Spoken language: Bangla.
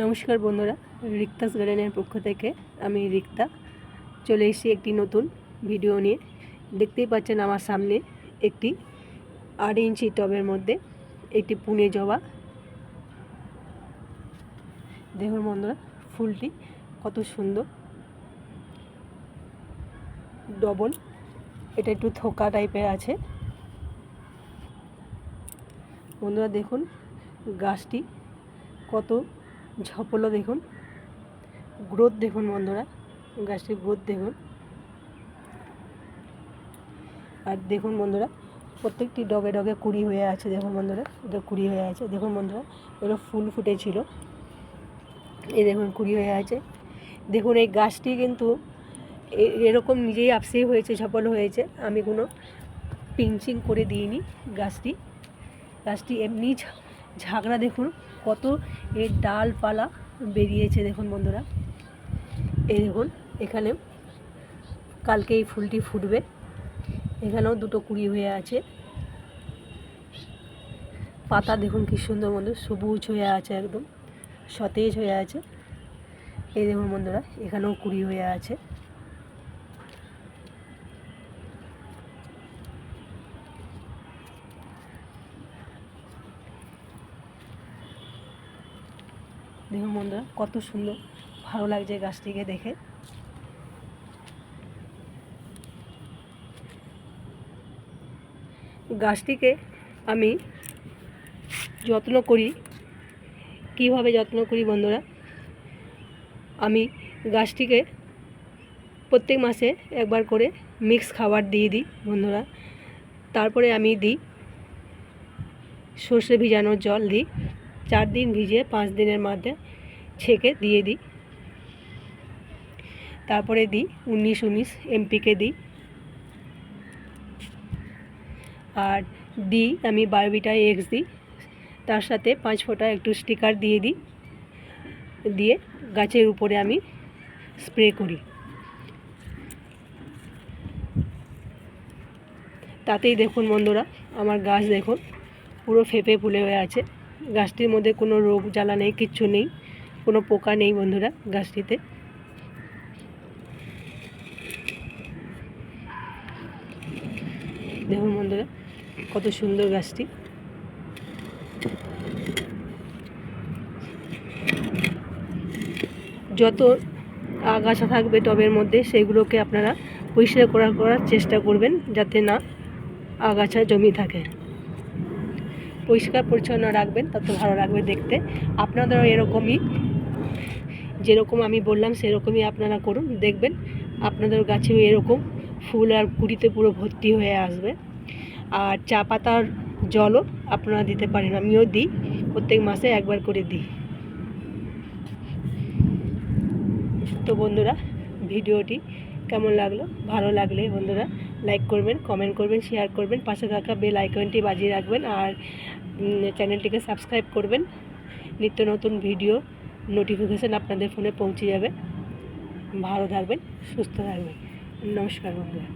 নমস্কার বন্ধুরা, রিক্তাস গার্ডেনের পক্ষ থেকে আমি রিক্তা। চলে এসেছি একটি নতুন ভিডিও নিয়ে। দেখতেই পাচ্ছেন আমার সামনে একটি আট ইঞ্চি টবের মধ্যে একটি পুনে জবা। দেখুন বন্ধুরা, ফুলটি কত সুন্দর। ডবল, এটা একটু থোকা টাইপের আছে। বন্ধুরা দেখুন, গাছটি কত ঝপলো দেখুন। গ্রোথ দেখুন বন্ধুরা, গাছটির গ্রোথ দেখুন। আর দেখুন বন্ধুরা, প্রত্যেকটি ডগে ডগে কুড়ি হয়ে আছে, দেখুন বন্ধুরা, এটা কুড়ি হয়ে আছে। দেখুন বন্ধুরা এটা ফুল ফুটেছিল। এই দেখুন, কুড়ি হয়ে আছে। দেখুন, এই গাছটি কিন্তু এরকম নিজেই আপসেই হয়েছে, ঝপল হয়েছে। আমি কোনো পিঞ্চিং করে দিইনি গাছটি। গাছটি এমনি ঝাগড়া দেখুন, কত এর ডালপালা বেরিয়েছে দেখুন বন্ধুরা। এই দেখুন, এখানে কালকে এই ফুলটি ফুটবে। এখানেও দুটো কুড়ি হয়ে আছে। পাতা দেখুন কি সুন্দর বন্ধু সবুজ হয়ে আছে একদম, সতেজ হয়ে আছে। এই দেখুন বন্ধুরা, এখানেও কুড়ি হয়ে আছে। দেখুন বন্ধুরা কত সুন্দর। ভালো লাগছে গাছটিকে দেখে। গাছটিকে আমি যত্ন করি। কীভাবে যত্ন করি বন্ধুরা? আমি গাছটিকে প্রত্যেক মাসে একবার করে মিক্স খাবার দিয়ে দিই বন্ধুরা। তারপরে আমি দিই সর্ষে ভিজানোর জল দিই। চার দিন ভিজিয়ে পাঁচ দিনের মধ্যে ছেঁকে দিয়ে দিই। তারপরে দিই উনিশ উনিশ এমপিকে দিই। আর দিই আমি বারবিটা এক্স দিই। তার সাথে পাঁচ ফোঁটা একটু স্টিকার দিয়ে দিই। দিয়ে গাছের উপরে আমি স্প্রে করি। তাতেই দেখুন বন্ধুরা, আমার গাছ দেখুন, পুরো ফেপে ফুলে হয়ে আছে। গাছটির মধ্যে কোনো রোগ জ্বালা নেই, কিচ্ছু নেই, কোনো পোকা নেই বন্ধুরা গাছটিতে। দেখুন বন্ধুরা, কত সুন্দর গাছটি। যত আগাছা থাকবে টবের মধ্যে, সেগুলোকে আপনারা পরিষ্কার করার করার চেষ্টা করবেন যাতে না আগাছা জমি থাকে। পরিষ্কার, পরিচ্ছন্ন রাখবেন, তত ভালো লাগবে দেখতে। আপনাদেরও এরকমই, যেরকম আমি বললাম, সেরকমই আপনারা করুন, দেখবেন আপনাদের গাছেও এরকম ফুল আর কুড়িতে পুরো ভর্তি হয়ে আসবে। আর চা পাতার জলও আপনারা দিতে পারেন, আমিও দিই, প্রত্যেক মাসে একবার করে দিই। তো বন্ধুরা, ভিডিওটি কেমন লাগল? ভালো লাগলে বন্ধুরা লাইক করবেন কমেন্ট করবেন শেয়ার করবেন, পাশে থাকা বেল আইকনটি বাজিয়ে রাখবেন আর চ্যানেলটিকে সাবস্ক্রাইব করবেন। নিত্য নতুন ভিডিও নোটিফিকেশান আপনাদের ফোনে পৌঁছে যাবে। ভালো থাকবেন, সুস্থ থাকবেন। নমস্কার বন্ধুরা।